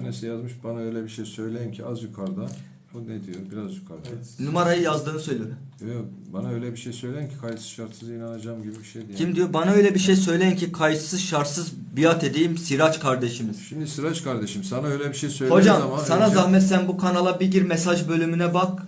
tanesi yazmış bana öyle bir şey söyleyin ki az yukarıda. O ne diyor? Biraz yukarıda. Numarayı yazdığını söylüyor. Yok, bana öyle bir şey söyleyin ki kayıtsız şartsız inanacağım gibi bir şey diye. Kim diyor? Bana öyle bir şey söyleyin ki kayıtsız şartsız biat edeyim Siraç kardeşimiz. Şimdi Sıraç kardeşim sana öyle bir şey söyleyin Hocam ama sana önce- zahmet sen bu kanala bir gir mesaj bölümüne bak.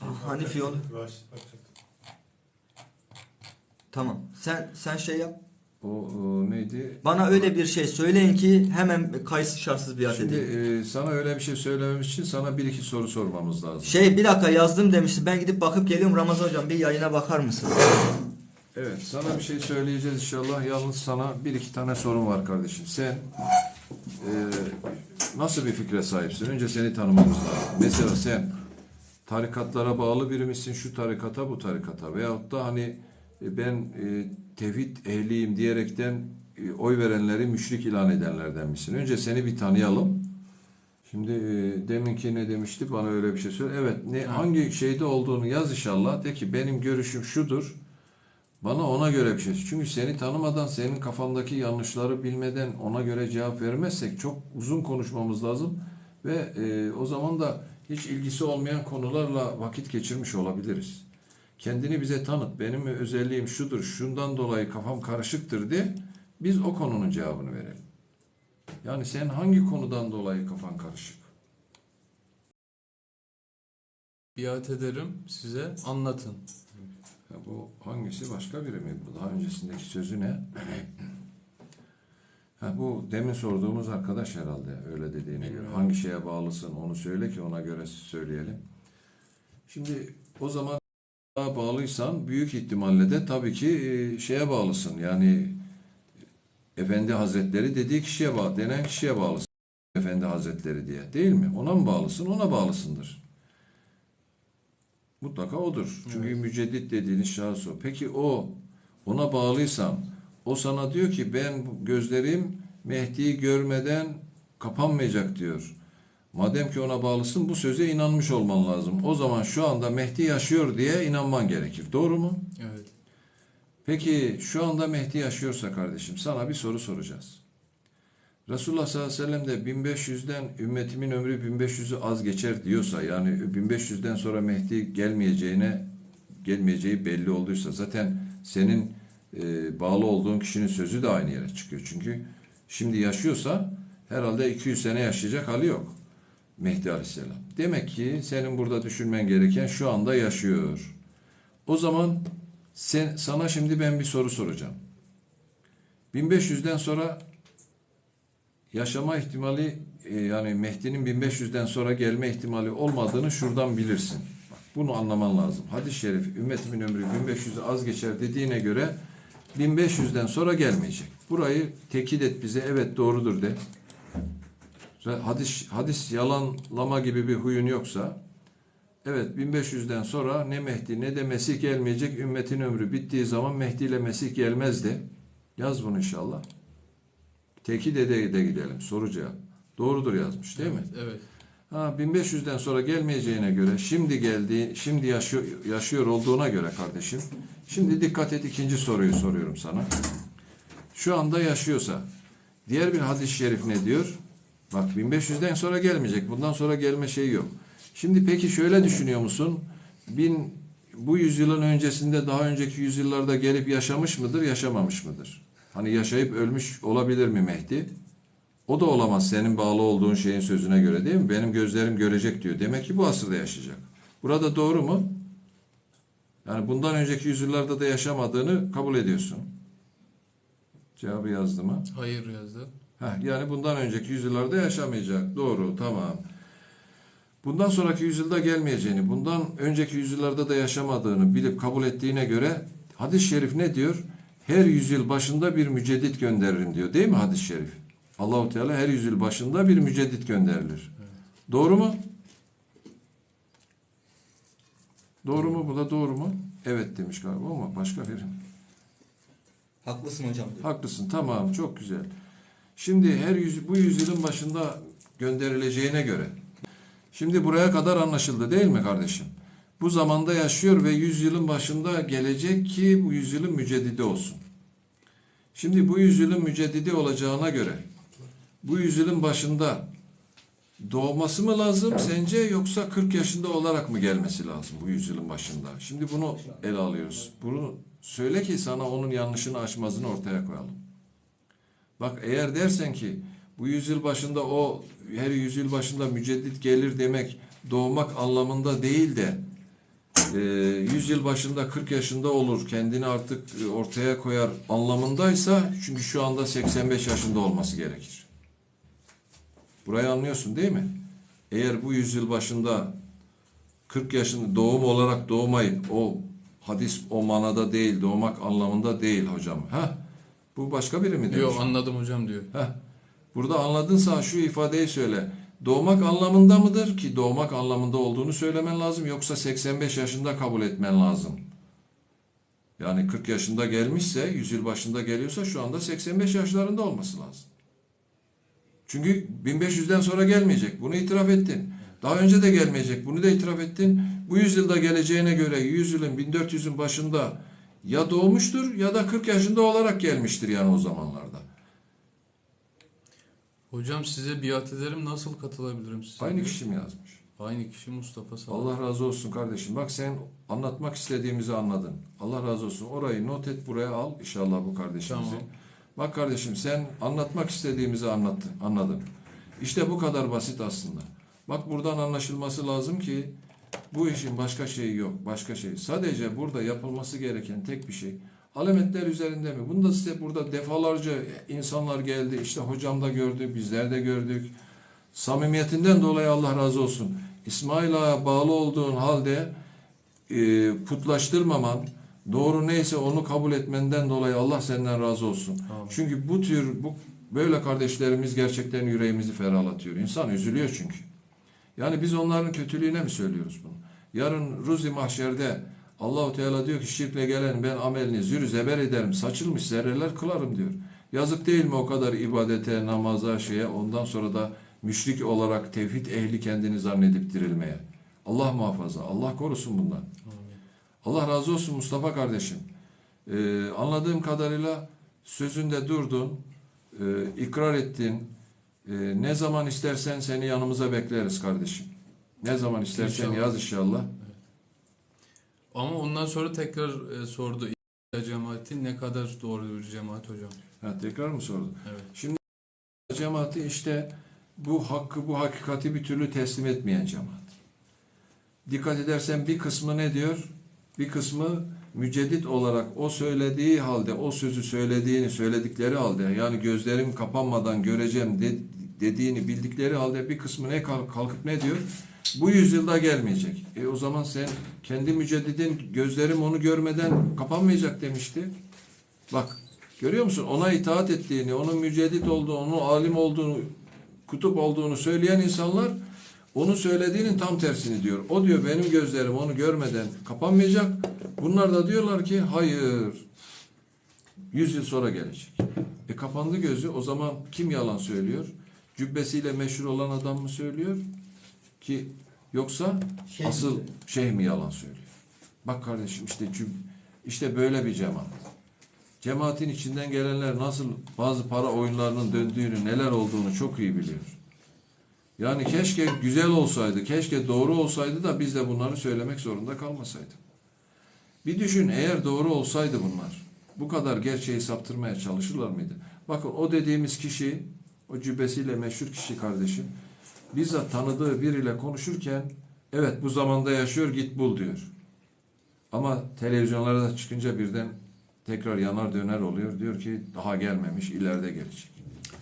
Ah, Hanifi yolu. Tamam. Sen sen şey yap. O, o neydi? Bana öyle bir şey söyleyin ki hemen kayıtsız şartsız biat Şimdi edeyim. e, sana öyle bir şey söylememiz için sana bir iki soru sormamız lazım. Şey bir dakika yazdım demişti. Ben gidip bakıp geliyorum Ramazan hocam bir yayına bakar mısın? Evet sana bir şey söyleyeceğiz inşallah. Yalnız sana bir iki tane sorun var kardeşim. Sen e, nasıl bir fikre sahipsin? Önce seni tanımamız lazım. Mesela sen tarikatlara bağlı biri misin? Şu tarikata bu tarikata. Veyahut da hani e, ben e, tevhid ehliyim diyerekten e, oy verenleri müşrik ilan edenlerden misin? Önce seni bir tanıyalım. Şimdi e, deminki ne demişti? Bana öyle bir şey söyle. Evet. Ne, hangi şeyde olduğunu yaz inşallah. De ki benim görüşüm şudur. Bana ona göre bir şey. Çünkü seni tanımadan, senin kafandaki yanlışları bilmeden ona göre cevap vermezsek çok uzun konuşmamız lazım. Ve e, o zaman da hiç ilgisi olmayan konularla vakit geçirmiş olabiliriz. Kendini bize tanıt. Benim özelliğim şudur, şundan dolayı kafam karışıktır de biz o konunun cevabını verelim. Yani sen hangi konudan dolayı kafan karışık? Biat ederim size anlatın. Ya bu hangisi başka biri mi? Bu daha öncesindeki sözü ne? Ha, bu demin sorduğumuz arkadaş herhalde öyle dediğine göre. Hangi şeye bağlısın onu söyle ki ona göre söyleyelim. Şimdi o zaman bağlıysan büyük ihtimalle de tabii ki e, şeye bağlısın. Yani Efendi Hazretleri dediği kişiye bağlı, denen kişiye bağlısın. Efendi Hazretleri diye değil mi? Ona mı bağlısın? Ona bağlısındır. Mutlaka odur. Çünkü Evet. müceddit dediğiniz şahıs o. Peki o ona bağlıysan o sana diyor ki ben gözlerim Mehdi'yi görmeden kapanmayacak diyor. Madem ki ona bağlısın bu söze inanmış olman lazım. O zaman şu anda Mehdi yaşıyor diye inanman gerekir. Doğru mu? Evet. Peki şu anda Mehdi yaşıyorsa kardeşim sana bir soru soracağız. Resulullah sallallahu aleyhi ve sellem de 1500'den ümmetimin ömrü 1500'ü az geçer diyorsa yani 1500'den sonra Mehdi gelmeyeceğine gelmeyeceği belli olduysa zaten senin e, bağlı olduğun kişinin sözü de aynı yere çıkıyor. Çünkü şimdi yaşıyorsa herhalde 200 sene yaşayacak hali yok Mehdi aleyhisselam. Demek ki senin burada düşünmen gereken şu anda yaşıyor. O zaman sen, sana şimdi ben bir soru soracağım. 1500'den sonra yaşama ihtimali e, yani Mehdi'nin 1500'den sonra gelme ihtimali olmadığını şuradan bilirsin. Bak, bunu anlaman lazım. Hadis-i şerif ümmetimin ömrü 1500'ü az geçer dediğine göre 1500'den sonra gelmeyecek. Burayı tekit et bize evet doğrudur de. Hadis, hadis yalanlama gibi bir huyun yoksa Evet 1500'den sonra ne Mehdi ne de Mesih gelmeyecek. Ümmetin ömrü bittiği zaman Mehdi ile Mesih gelmez de. Yaz bunu inşallah. Tekit ede de gidelim. Soru cevap. Doğrudur yazmış değil mi? Evet. Ha 1500'den sonra gelmeyeceğine göre şimdi geldiği, şimdi yaşıyor, yaşıyor olduğuna göre kardeşim. Şimdi dikkat et ikinci soruyu soruyorum sana. Şu anda yaşıyorsa diğer bir hadis-i şerif ne diyor? Bak 1500'den sonra gelmeyecek. Bundan sonra gelme şeyi yok. Şimdi peki şöyle düşünüyor musun? Bin, bu yüzyılın öncesinde daha önceki yüzyıllarda gelip yaşamış mıdır, yaşamamış mıdır? Hani yaşayıp ölmüş olabilir mi Mehdi? O da olamaz senin bağlı olduğun şeyin sözüne göre değil mi? Benim gözlerim görecek diyor. Demek ki bu asırda yaşayacak. Burada doğru mu? Yani bundan önceki yüzyıllarda da yaşamadığını kabul ediyorsun. Cevabı yazdı mı? Hayır yazdı. Heh, yani bundan önceki yüzyıllarda yaşamayacak. Doğru, tamam. Bundan sonraki yüzyılda gelmeyeceğini, bundan önceki yüzyıllarda da yaşamadığını bilip kabul ettiğine göre hadis-i şerif ne diyor? Her yüzyıl başında bir müceddit gönderirim diyor. Değil mi hadis-i şerif? Allahu Teala her yüzyıl başında bir müceddit gönderilir. Doğru mu? Doğru mu? Bu da doğru mu? Evet demiş galiba ama başka biri. Haklısın hocam diyor. Haklısın. Tamam. Çok güzel. Şimdi her yüz, bu yüzyılın başında gönderileceğine göre. Şimdi buraya kadar anlaşıldı değil mi kardeşim? Bu zamanda yaşıyor ve yüzyılın başında gelecek ki bu yüzyılın müceddidi olsun. Şimdi bu yüzyılın müceddidi olacağına göre bu yüzyılın başında doğması mı lazım sence yoksa 40 yaşında olarak mı gelmesi lazım bu yüzyılın başında? Şimdi bunu ele alıyoruz. Bunu söyle ki sana onun yanlışını aşmazını ortaya koyalım. Bak eğer dersen ki bu yüzyıl başında o her yüzyıl başında müceddit gelir demek doğmak anlamında değil de e, yüzyıl başında 40 yaşında olur kendini artık e, ortaya koyar anlamındaysa çünkü şu anda 85 yaşında olması gerekir. Burayı anlıyorsun değil mi? Eğer bu yüzyıl başında 40 yaşında doğum olarak doğmayıp o hadis o manada değil doğmak anlamında değil hocam. Ha? Bu başka biri mi demiş? Yok anladım hocam diyor. Heh. Burada anladınsa şu ifadeyi söyle. Doğmak anlamında mıdır ki doğmak anlamında olduğunu söylemen lazım yoksa 85 yaşında kabul etmen lazım. Yani 40 yaşında gelmişse 100 yıl başında geliyorsa şu anda 85 yaşlarında olması lazım. Çünkü 1500'den sonra gelmeyecek. Bunu itiraf ettin. Daha önce de gelmeyecek. Bunu da itiraf ettin. Bu yüzyılda geleceğine göre 100 yılın 1400'ün başında ya doğmuştur ya da 40 yaşında olarak gelmiştir yani o zamanlarda. Hocam size biat ederim nasıl katılabilirim size? Aynı kişi mi yazmış? Aynı kişi Mustafa Sağ. Allah razı olsun kardeşim. Bak sen anlatmak istediğimizi anladın. Allah razı olsun. Orayı not et buraya al inşallah bu kardeşimizi. Tamam. Bak kardeşim sen anlatmak istediğimizi anlattın, anladın. İşte bu kadar basit aslında. Bak buradan anlaşılması lazım ki bu işin başka şeyi yok. Başka şey. Sadece burada yapılması gereken tek bir şey. Alametler üzerinde mi? Bunu da size burada defalarca insanlar geldi. İşte hocam da gördü, bizler de gördük. Samimiyetinden dolayı Allah razı olsun. İsmail Ağa'ya bağlı olduğun halde e, putlaştırmaman, doğru neyse onu kabul etmenden dolayı Allah senden razı olsun. Amin. Çünkü bu tür bu böyle kardeşlerimiz gerçekten yüreğimizi ferahlatıyor. İnsan üzülüyor çünkü. Yani biz onların kötülüğüne mi söylüyoruz bunu? Yarın Ruzi mahşerde Allahu Teala diyor ki şirkle gelen ben amelini zürü zeber ederim, saçılmış zerreler kılarım diyor. Yazık değil mi o kadar ibadete, namaza, şeye ondan sonra da müşrik olarak tevhid ehli kendini zannedip dirilmeye. Allah muhafaza, Allah korusun bundan. Amin. Allah razı olsun Mustafa kardeşim. Ee, anladığım kadarıyla sözünde durdun, e, ikrar ettin. E, ne zaman istersen seni yanımıza bekleriz kardeşim. Ne zaman istersen İnşallah. yaz inşallah. Ama ondan sonra tekrar e, sordu cemaati ne kadar doğru bir cemaat hocam. Ha, tekrar mı sordun? Evet. Şimdi cemaati işte bu hakkı, bu hakikati bir türlü teslim etmeyen cemaat. Dikkat edersen bir kısmı ne diyor? Bir kısmı müceddit olarak o söylediği halde, o sözü söylediğini söyledikleri halde, yani gözlerim kapanmadan göreceğim de- dediğini bildikleri halde bir kısmı ne kalk- kalkıp ne diyor? Bu yüzyılda gelmeyecek. E o zaman sen kendi müceddidin gözlerim onu görmeden kapanmayacak demişti. Bak görüyor musun? Ona itaat ettiğini, onun müceddit olduğunu, onun alim olduğunu, kutup olduğunu söyleyen insanlar onun söylediğinin tam tersini diyor. O diyor benim gözlerim onu görmeden kapanmayacak. Bunlar da diyorlar ki hayır. Yüz yıl sonra gelecek. E kapandı gözü. O zaman kim yalan söylüyor? Cübbesiyle meşhur olan adam mı söylüyor? Ki yoksa Şey asıl mi? şeyh mi yalan söylüyor? Bak kardeşim işte cüb işte böyle bir cemaat. Cemaatin içinden gelenler nasıl bazı para oyunlarının döndüğünü, neler olduğunu çok iyi biliyor. Yani keşke güzel olsaydı, keşke doğru olsaydı da biz de bunları söylemek zorunda kalmasaydık. Bir düşün eğer doğru olsaydı bunlar, bu kadar gerçeği saptırmaya çalışırlar mıydı? Bakın o dediğimiz kişi, o cübbesiyle meşhur kişi kardeşim, bizzat tanıdığı biriyle konuşurken, evet bu zamanda yaşıyor git bul diyor. Ama televizyonlara çıkınca birden tekrar yanar döner oluyor. Diyor ki daha gelmemiş, ileride gelecek.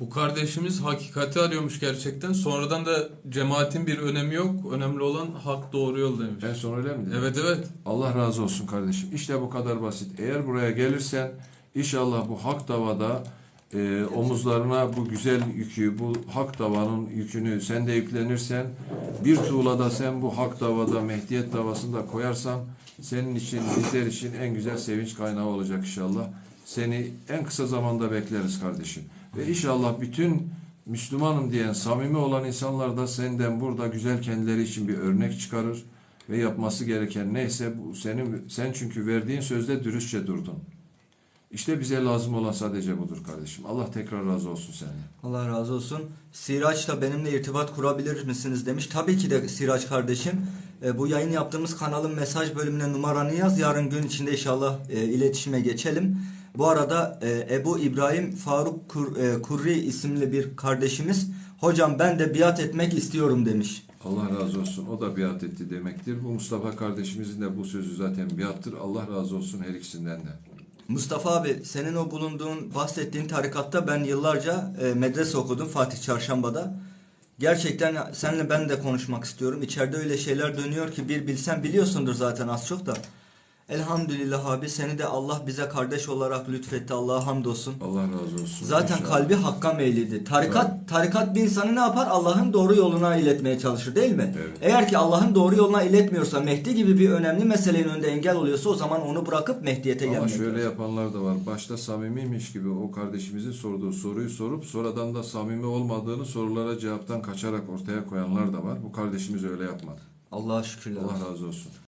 Bu kardeşimiz hakikati arıyormuş gerçekten. Sonradan da cemaatin bir önemi yok. Önemli olan hak doğru yol demiş. En son öyle mi dedi? Evet evet. Allah razı olsun kardeşim. İşte bu kadar basit. Eğer buraya gelirsen inşallah bu hak davada e, omuzlarına bu güzel yükü, bu hak davanın yükünü sen de yüklenirsen bir tuğlada sen bu hak davada, Mehdiyet davasında koyarsan senin için, bizler için en güzel sevinç kaynağı olacak inşallah. Seni en kısa zamanda bekleriz kardeşim. Ve inşallah bütün Müslümanım diyen, samimi olan insanlar da senden burada güzel kendileri için bir örnek çıkarır ve yapması gereken neyse bu senin sen çünkü verdiğin sözde dürüstçe durdun. İşte bize lazım olan sadece budur kardeşim. Allah tekrar razı olsun senden. Allah razı olsun. Siraç da benimle irtibat kurabilir misiniz demiş. Tabii ki de Siraç kardeşim. E, bu yayın yaptığımız kanalın mesaj bölümüne numaranı yaz. Yarın gün içinde inşallah e, iletişime geçelim. Bu arada e, Ebu İbrahim Faruk Kur, e, Kurri isimli bir kardeşimiz hocam ben de biat etmek istiyorum demiş. Allah razı olsun. O da biat etti demektir. Bu Mustafa kardeşimizin de bu sözü zaten biattır. Allah razı olsun her ikisinden de. Mustafa abi senin o bulunduğun bahsettiğin tarikatta ben yıllarca e, medrese okudum Fatih Çarşamba'da. Gerçekten seninle ben de konuşmak istiyorum. İçeride öyle şeyler dönüyor ki bir bilsen biliyorsundur zaten az çok da. Elhamdülillah abi seni de Allah bize kardeş olarak lütfetti. Allah'a hamdolsun. Allah razı olsun. Zaten İnşallah. kalbi hakka meyliydi. Tarikat tarikat bir insanı ne yapar? Allah'ın doğru yoluna iletmeye çalışır değil mi? Evet. Eğer ki Allah'ın doğru yoluna iletmiyorsa Mehdi gibi bir önemli meselenin önünde engel oluyorsa o zaman onu bırakıp Mehdiyete Ama gelmek şöyle lazım. yapanlar da var. Başta samimiymiş gibi o kardeşimizin sorduğu soruyu sorup sonradan da samimi olmadığını sorulara cevaptan kaçarak ortaya koyanlar da var. Bu kardeşimiz öyle yapmadı. Allah'a şükürler. Allah razı olsun.